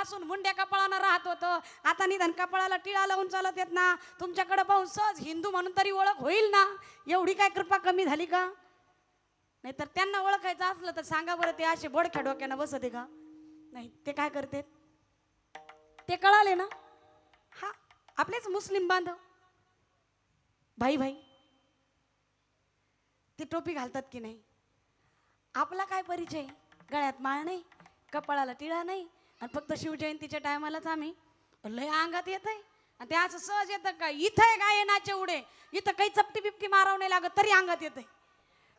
असून मुंड्या कपाळानं राहत होतं. आता निधन कपाळाला टिळा लावून चालत येत ना. तुमच्याकडे पाहून सहज हिंदू म्हणून तरी ओळख होईल ना. एवढी काय कृपा कमी झाली का? नाहीतर त्यांना ओळखायचं असलं तर सांगा बरं ते असे बोडख्या डोक्यानं बसते का? नाही ते काय करते ते कळाले ना? हा आपलेच मुस्लिम बांधव. भाई भाई ते टोपी घालतात की नाही? आपला काय परिचय? गळ्यात माळ नाही कपाळाला टिळा नाही आणि फक्त शिवजयंतीच्या टायमालाच आम्ही लय अंगात येत आहे आणि ते असं सहज येतं का? इथं आहे काय नाचे उडे. इथं काही चपटी बिपटी मारावं नाही लागत तरी अंगात येते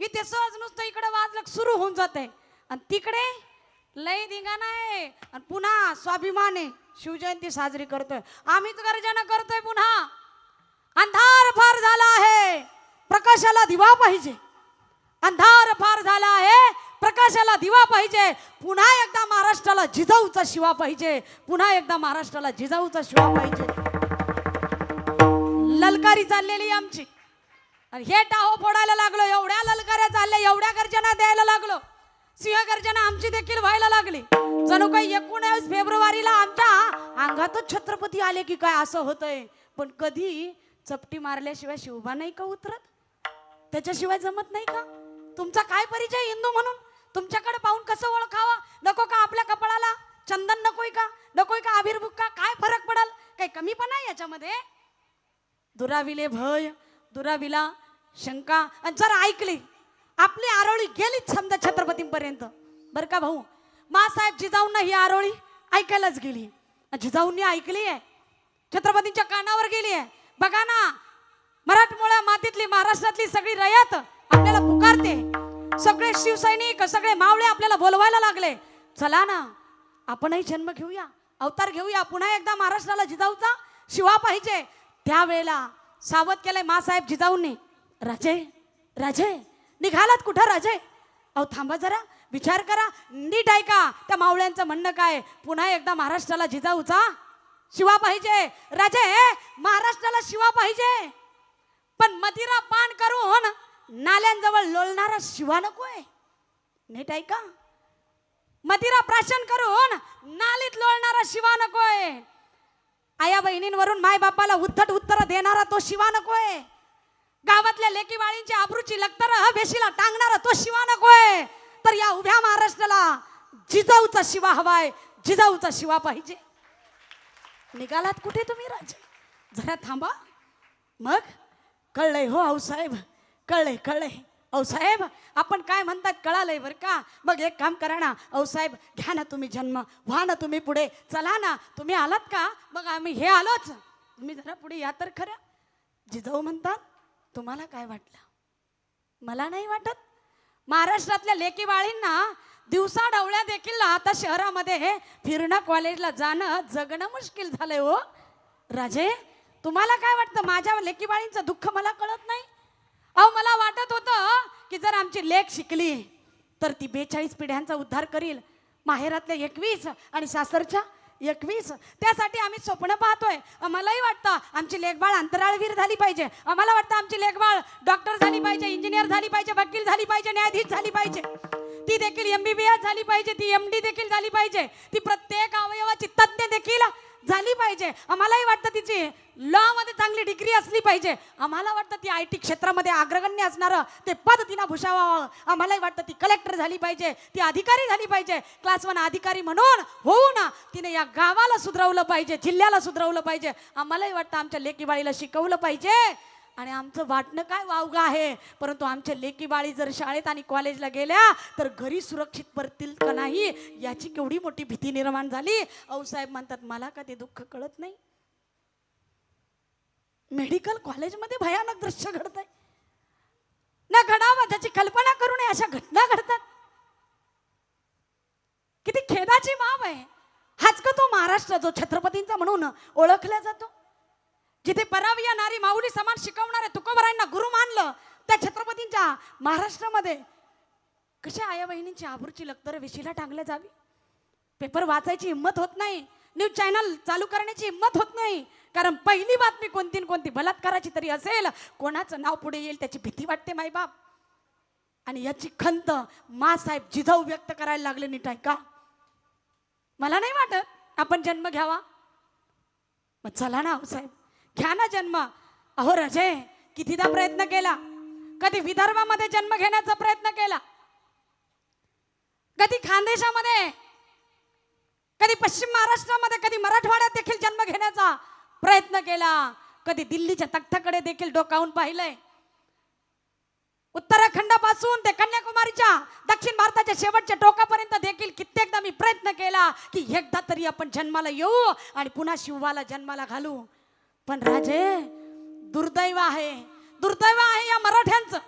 इथे सहज नुसतं इकडं वाजलं सुरू होऊन जाते आणि तिकडे लय धिंगाणा आहे. आणि पुन्हा स्वाभिमान आहे शिवजयंती साजरी करतोय. आम्हीच गर्जना करतोय पुन्हा. अंधार फार झाला आहे. प्रकाशाला दिवा पाहिजे. अंधार फार झाला आहे. प्रकाशाला दिवा पाहिजे. पुन्हा एकदा महाराष्ट्राला जिजाऊचा शिवा पाहिजे. पुन्हा एकदा महाराष्ट्राला जिजाऊचा शिवा पाहिजे. ललकारी चाललेली आमची. आणि हे टाहो फोडायला लागलो एवढ्या ललकाऱ्या चालल्या एवढ्या गर्जना द्यायला लागलो. सिंहगर्जना आमची देखील व्हायला लागली. जणू काही एकोणावीस फेब्रुवारीला आमच्या अंगातच छत्रपती आले की काय असं होतंय. पण कधी चपटी मारल्याशिवाय शिवबा नाही का उतरत? त्याच्याशिवाय जमत नाही का? तुमचा काय परिचय हिंदू म्हणून? तुमच्याकडे पाहून कसं ओळखावं? नको का आपल्या कपाळाला? चंदन नकोय का? नकोय का आविर्भूक का? काय फरक पडल? काही कमी पण आहे याच्यामध्ये? दुराविले भय दुराविला शंका. आणि जर ऐकली आपली आरोळी गेलीच समजा छत्रपतींपर्यंत. बरं का भाऊ? मासाहेब जिजाऊंना ही आरोळी ऐकायलाच गेली. जिजाऊंनी ऐकली आहे. छत्रपतींच्या कानावर गेली आहे. बघा ना मराठमोळ्या मातीतली महाराष्ट्रातली सगळी रयत आपल्याला पुकारते. सगळे शिवसैनिक सगळे मावळे आपल्याला बोलवायला लागले. चला ना आपणही जन्म घेऊया अवतार घेऊया पुन्हा एकदा महाराष्ट्राला जिजाऊचा शिवा पाहिजे. त्यावेळेला सावध केलंय मासाहेब जिजाऊंनी. राजे राजे निघालात कुठं राजे? अहो थांबा जरा विचार करा. नीट ऐका त्या मावळ्यांचं म्हणणं काय? पुन्हा एकदा महाराष्ट्राला जिजाऊचा शिवा पाहिजे. राजे महाराष्ट्राला शिवा पाहिजे. पण मदिरा पान करून नाल्यांजवळ लोळणारा शिवा नकोय. नीट ऐका. मदिरा प्राशन करून नालीत लोळणारा शिवा नकोय. आया बहिणींवरून माय बापाला उद्धट उत्तर देणारा तो शिवा नकोय. गावातल्या लेकीवाळींची आबरूची लक्तर बेशीला टांगणारा तो शिवा नकोय. तर या उभ्या महाराष्ट्राला जिजाऊचा शिवा हवाय जिजाऊचा शिवा पाहिजे. निघालात कुठे तुम्ही राजे? जरा थांबा. मग कळलंय हो आऊसाहेब. कळलंय कळलंय साहेब आपण काय म्हणतात कळालंय बरं का? मग एक काम करा ना. औसाहेब घ्या ना तुम्ही जन्म. व्हा ना तुम्ही पुढे. चला ना. तुम्ही आलात का? मग आम्ही हे आलोच. तुम्ही जरा पुढे या तर खरं. जिजाऊ म्हणतात तुम्हाला काय वाटलं? मला नाही वाटत. महाराष्ट्रातल्या लेकी बाळींना दिवसा डवळ्या देखील आता शहरामध्ये फिरणं कॉलेजला जाणं जगणं मुश्किल झालंय हो. राजे तुम्हाला काय वाटतं? माझ्या लेकीबाळींचं दुःख मला कळत नाही? अहो मला वाटत होतं की जर आमची लेख शिकली तर ती बेचाळीस पिढ्यांचा उद्धार करील. माहेरातल्या एकवीस आणि सासरच्या एकवीस. त्यासाठी आम्ही स्वप्न पाहतोय. आम्हालाही वाटतं आमची लेखबाळ अंतराळवीर झाली पाहिजे. आम्हाला वाटतं आमची लेखबाळ डॉक्टर झाली पाहिजे इंजिनियर झाली पाहिजे वकील झाली पाहिजे न्यायाधीश झाली पाहिजे. ती देखील एमबीबीएस झाली पाहिजे ती एम डी देखील झाली पाहिजे. ती प्रत्येक अवयवाची तज्ज्ञ देखील झाली पाहिजे. आम्हालाही वाटतं तिची लॉ मध्ये चांगली डिग्री असली पाहिजे. आम्हाला वाटतं ती आय टी क्षेत्रामध्ये अग्रगण्य असणारं. ते पद तिनं भूषावावं. आम्हालाही वाटतं ती कलेक्टर झाली पाहिजे. ती अधिकारी झाली पाहिजे. क्लास वन अधिकारी म्हणून होऊ ना. तिने या गावाला सुधरवलं पाहिजे जिल्ह्याला सुधरवलं पाहिजे. आम्हालाही वाटतं आमच्या लेकीबाळीला शिकवलं पाहिजे. आणि आमचं वाटणं काय वावगं आहे? परंतु आमच्या लेकीबाळी जर शाळेत आणि कॉलेजला गेल्या तर घरी सुरक्षित परतील का नाही? याची केवढी मोठी भीती निर्माण झाली. साहेब म्हणतात मला का ते दुःख कळत नाही? मेडिकल कॉलेजमध्ये भयानक दृश्य घडत आहे ना घडावं त्याची कल्पना करू नये अशा घटना घडतात. किती खेदाची बाब आहे. हाच का तो महाराष्ट्र जो छत्रपतींचा म्हणून ओळखला जातो? जिथे परावी या नारी माऊली समान शिकवणाऱ्या तुकोबरायांना गुरु मानलं त्या छत्रपतींच्या महाराष्ट्रामध्ये कशा आया बहिणींची आबरूची लक्तर विशीला टांगल्या जावी? पेपर वाचायची हिंमत होत नाही. न्यूज चॅनल चालू करण्याची हिंमत होत नाही. कारण पहिली बातमी कोणती न कोणती बलात्काराची तरी असेल कोणाचं नाव पुढे येईल त्याची भीती वाटते मायबाप आणि याची खंत मासाहेब जिजाऊ व्यक्त करायला लागले नीट आहे का? मला नाही वाटत. आपण जन्म घ्यावा. मग चला ना अहो साहेब. घ्या ना जन्म. अहो रजय कितीदा प्रयत्न केला? कधी विदर्भामध्ये जन्म घेण्याचा प्रयत्न केला? कधी खानदेशामध्ये? कधी पश्चिम महाराष्ट्रामध्ये? कधी मराठवाड्यात देखील जन्म घेण्याचा? प्रयत्न केला. कधी दिल्लीच्या तख्ताकडे देखील डोकावून पाहिलंय. उत्तराखंडापासून ते कन्याकुमारीच्या दक्षिण भारताच्या शेवटच्या टोकापर्यंत देखील कित्येकदा मी प्रयत्न केला की एकदा तरी आपण जन्माला येऊ आणि पुन्हा शिवाला जन्माला घालू. पण राजे दुर्दैव आहे. दुर्दैव आहे या मराठ्यांचं.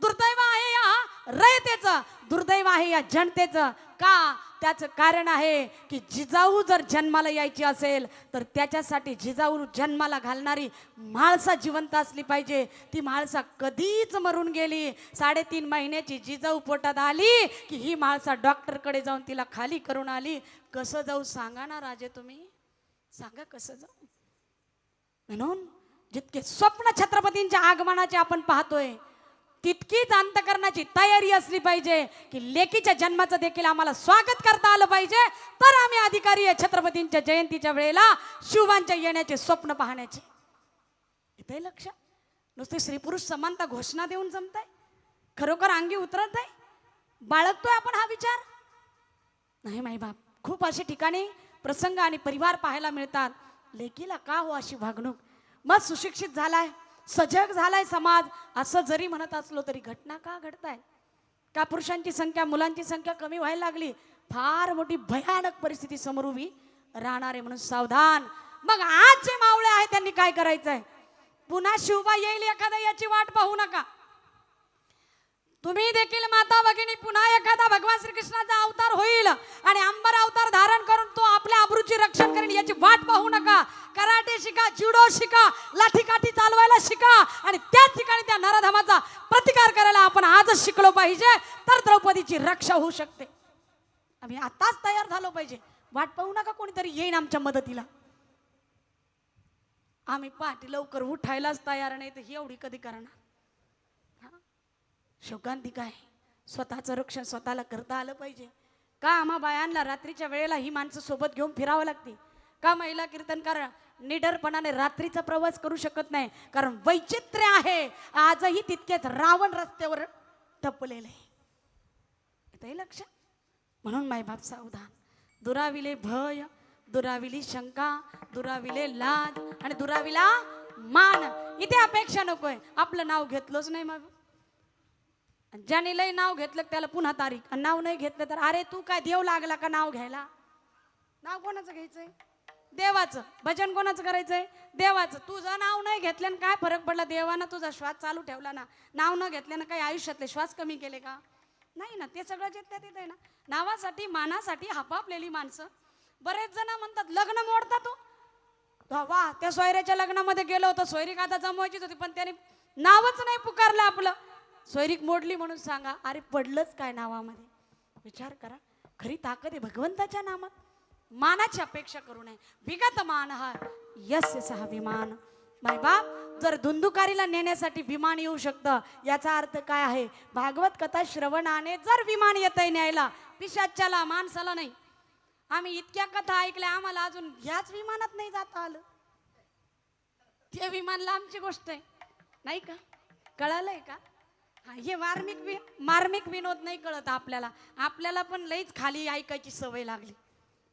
दुर्दैव आहे या रयतेचं. दुर्दैव आहे या जनतेचं. का? त्याचं कारण आहे की जिजाऊ जर जन्माला यायची असेल तर त्याच्यासाठी जिजाऊ जन्माला घालणारी म्हाळसा जिवंत असली पाहिजे. ती म्हाळसा कधीच मरून गेली. साडेतीन महिन्याची जिजाऊ पोटात आली की ही म्हाळसा डॉक्टरकडे जाऊन तिला खाली करून आली. कसं जाऊ सांगा ना राजे तुम्ही? सांगा कसं जाऊ? म्हणून जितके स्वप्न छत्रपतींच्या आगमनाचे आपण पाहतोय तितकीच अंतकरणाची तयारी असली पाहिजे की लेकीच्या जन्माचं देखील आम्हाला स्वागत करता आलं पाहिजे. तर आम्ही अधिकारी आहे छत्रपतींच्या जयंतीच्या वेळेला शिवांच्या येण्याचे स्वप्न पाहण्याचे. इथे लक्ष. नुसते स्त्रीपुरुष समानता घोषणा देऊन जमताय. खरोखर अंगी उतरत आहे बाळगतोय आपण हा विचार? नाही माई बाप. खूप असे ठिकाणी प्रसंग आणि परिवार पाहायला मिळतात. लेकीला का हो अशी वागणूक? मग सुशिक्षित झालाय. सजग झालाय समाज. असं जरी म्हणत असलो तरी घटना का घडताय? का पुरुषांची संख्या मुलांची संख्या कमी व्हायला लागली? फार मोठी भयानक परिस्थिती समोर उभी राहणार आहे म्हणून सावधान. मग आज जे मावळे आहे त्यांनी काय करायचंय? पुन्हा शिवबा येईल एखादा याची वाट पाहू नका. तुम्ही देखील माता भगिनी पुन्हा एखादा भगवान श्रीकृष्णाचा अवतार होईल आणि अंबर अवतार धारण करून तो आपल्या आबरूची रक्षण करेल याची वाट पाहू नका. कराटे शिका जुडो शिका लाठीकाठी चालवायला शिका आणि त्याच ठिकाणी त्या नराधमाचा प्रतिकार करायला आपण आजच शिकलो पाहिजे. तर द्रौपदीची रक्षा होऊ शकते. आम्ही आताच तयार झालो पाहिजे. वाट पाहू नका कोणीतरी येईन आमच्या मदतीला. आम्ही पाठी लवकर उठायलाच तयार नाही तर ही एवढी कधी करणार? शोकांती काय? स्वतःचं रक्षण स्वतःला करता आलं पाहिजे. का आम्हा बायांना रात्रीच्या वेळेला ही माणसं सोबत घेऊन फिरावं लागते? का महिला कीर्तनकार निडरपणाने रात्रीचा प्रवास करू शकत नाही? कारण वैचित्र्य आहे. आजही तितकेच रावण रस्त्यावर टपलेलं आहे. येतंय लक्ष. म्हणून मायबाप सावधान. दुराविले भय दुराविली शंका दुराविले लाज आणि दुराविला मान. इथे अपेक्षा नकोय. आपलं नाव घेतलंच नाही मग. ज्याने लय नाव घेतलं त्याला पुन्हा तारीख. आणि नाव नाही घेतलं तर अरे तू काय देव लागला का नाव घ्यायला? नाव कोणाचं घ्यायचंय? देवाचं. भजन कोणाचं करायचंय? देवाचं. तुझं नाव नाही घेतल्यानं काय फरक पडला? देवानं तुझा श्वास चालू ठेवला ना. नाव न घेतल्यानं काही आयुष्यातले श्वास कमी केले का? नाही ना. ते सगळं जे त्या तिथे आहे ना. नावासाठी मानासाठी हापापलेली माणसं. बरेच जण म्हणतात लग्न मोडतात तो? वा. त्या सोयऱ्याच्या लग्नामध्ये गेलो होतो. सोयरीक आता जमवायचीच होती पण त्याने नावच नाही पुकारलं आपलं. सोयरीक मोडली म्हणून सांगा अरे पडलंच काय नावामध्ये? विचार करा खरी ताकद आहे भगवंताच्या नामात. मानाची अपेक्षा करू नये. विगत मान हा यस्य सहा विमान. माय बाप जर धुंदुकारीला नेण्यासाठी विमान येऊ शकतं याचा अर्थ काय आहे? भागवत कथा श्रवणाने जर विमान येतंय न्यायला पिशाच्याला माणसाला नाही. आम्ही इतक्या कथा ऐकल्या आम्हाला अजून ह्याच विमानात नाही जाता आलं. ते विमान लांबची गोष्ट आहे. नाही का? कळालंय का? हा, हे मार्मिक वि मार्मिक विनोद नाही कळत आपल्याला. आपल्याला पण लईच खाली ऐकायची सवय लागली.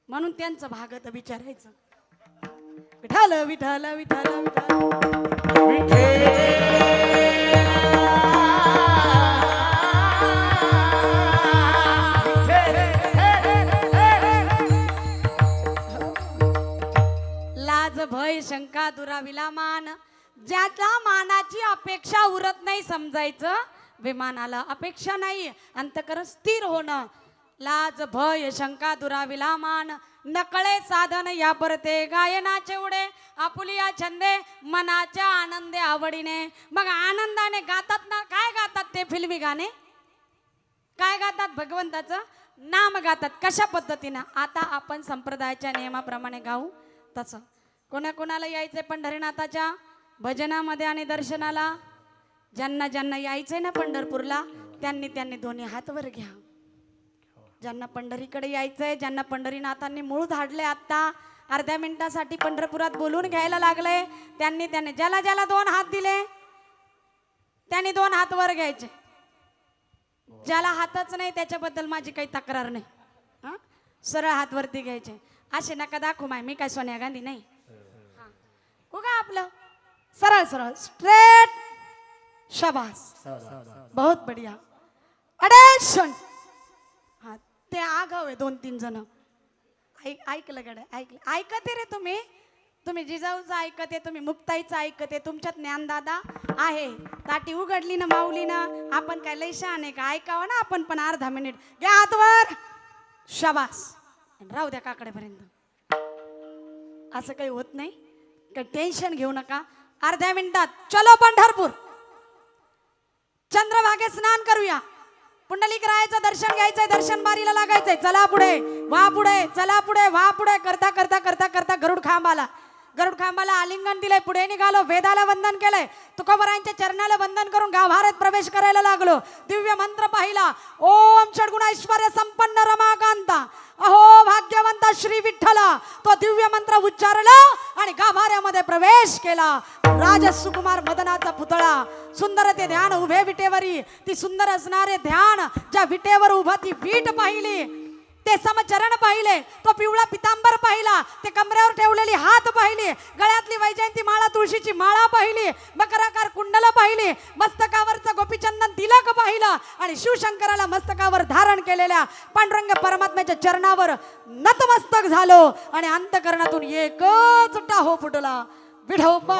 म्हणून त्यांचं भागत विचारायचं. विठाल विठाल विठाल विठाल लाज भय शंका दुराविला मान. ज्याच्या मानाची अपेक्षा उरत नाही समजायचं विमानाला अपेक्षा नाही. अंतकरण स्थिर होणं. लाज भय शंका दुराविला मान नकळे साधन या परते गायनाचे उडे आपुलिया छंदे मनाच्या आनंदे आवडीने. मग आनंदाने गातात ना काय गातात ते फिल्मी गाणे? काय गातात भगवंताचं? नाम गातात. कशा पद्धतीनं? आता आपण संप्रदायाच्या नियमाप्रमाणे गाऊ. तसं. कोणाकोणाला यायचंय पंढरीनाथाच्या भजनामध्ये आणि दर्शनाला? ज्यांना ज्यांना यायचंय ना पंढरपूरला त्यांनी त्यांनी दोन्ही हात वर घ्या. ज्यांना पंढरीकडे यायचंय ज्यांना पंढरीनाथांनी मूळ धाडले आत्ता अर्ध्या मिनिटासाठी पंढरपुरात बोलून घ्यायला लागले त्यांनी त्यांनी ज्याला ज्याला दोन हात दिले त्यांनी दोन हात वर घ्यायचे. ज्याला हातच नाही त्याच्याबद्दल माझी काही तक्रार नाही. हं? सरळ हात वरती घ्यायचे. असे नका दाखवू माय मी काय सोनिया गांधी नाही. हा. उगा आपलं? सरळ सरळ स्ट्रेट! शबास. बहुत बढिया. अटेन्शन हा ते आगाव आहे दोन तीन जण. ऐक ऐकलं गड ऐकलं. ऐकते रे तुम्ही. तुम्ही जिजाऊचं ऐकते तुम्ही मुक्ताईचं ऐकते तुमच्यात ज्ञानदादा आहे. ताटी उघडली ना माऊली ना. आपण काय लय शहाण आहे का? ऐकावं ना आपण पण अर्धा मिनिट. घ्या हातवर. शबास. राहू द्या काकडेपर्यंत असं काही होत नाही. काही टेन्शन घेऊ नका. अर्ध्या मिनिटात. चलो पंढरपूर. चंद्रभागे स्नान करूया. पुंडलिक रायाचं दर्शन घ्यायचंय दर्शन बारीला लागायचंय. चला पुढे वा पुढे चला पुढे वा पुढे. करता करता करता करता गरुड खांब आला. गरुड खांबाला आलिंगन दिलंय पुढे निघालो वेदाला वंदन केलंय. तुकोबरायांच्या चरणाला वंदन करून गाभाऱ्यात प्रवेश करायला लागलो. दिव्य मंत्र पाहिला ओम षडगुण ऐश्वर्य संपन्न रमाकांता. अहो भाग्यवंता श्री विठ्ठला तो दिव्य मंत्र उच्चारला आणि गाभाऱ्यामध्ये प्रवेश केला. राज सुकुमार मदनाचा पुतळा सुंदर ते ध्यान उभे विटेवरी. ती सुंदर असणारे ध्यान ज्या विटेवर उभा ती पीठ पाहिली. ते समचरण पाहिले तो पिवळा पितांबर पाहिला ते कमरेवर ठेवलेली हात पाहिली गळ्यातली वैजयंती माळा तुळशीची माळा पाहिली मकराकार कुंडल पाहिली मस्तकावरचं गोपीचंदन तिलक पाहिलं आणि शिवशंकराला मस्तकावर धारण केलेल्या पांडुरंग परमात्म्याच्या चरणावर नतमस्तक झालो आणि अंतकरणातून एकच टाहो फुटला. विढोबा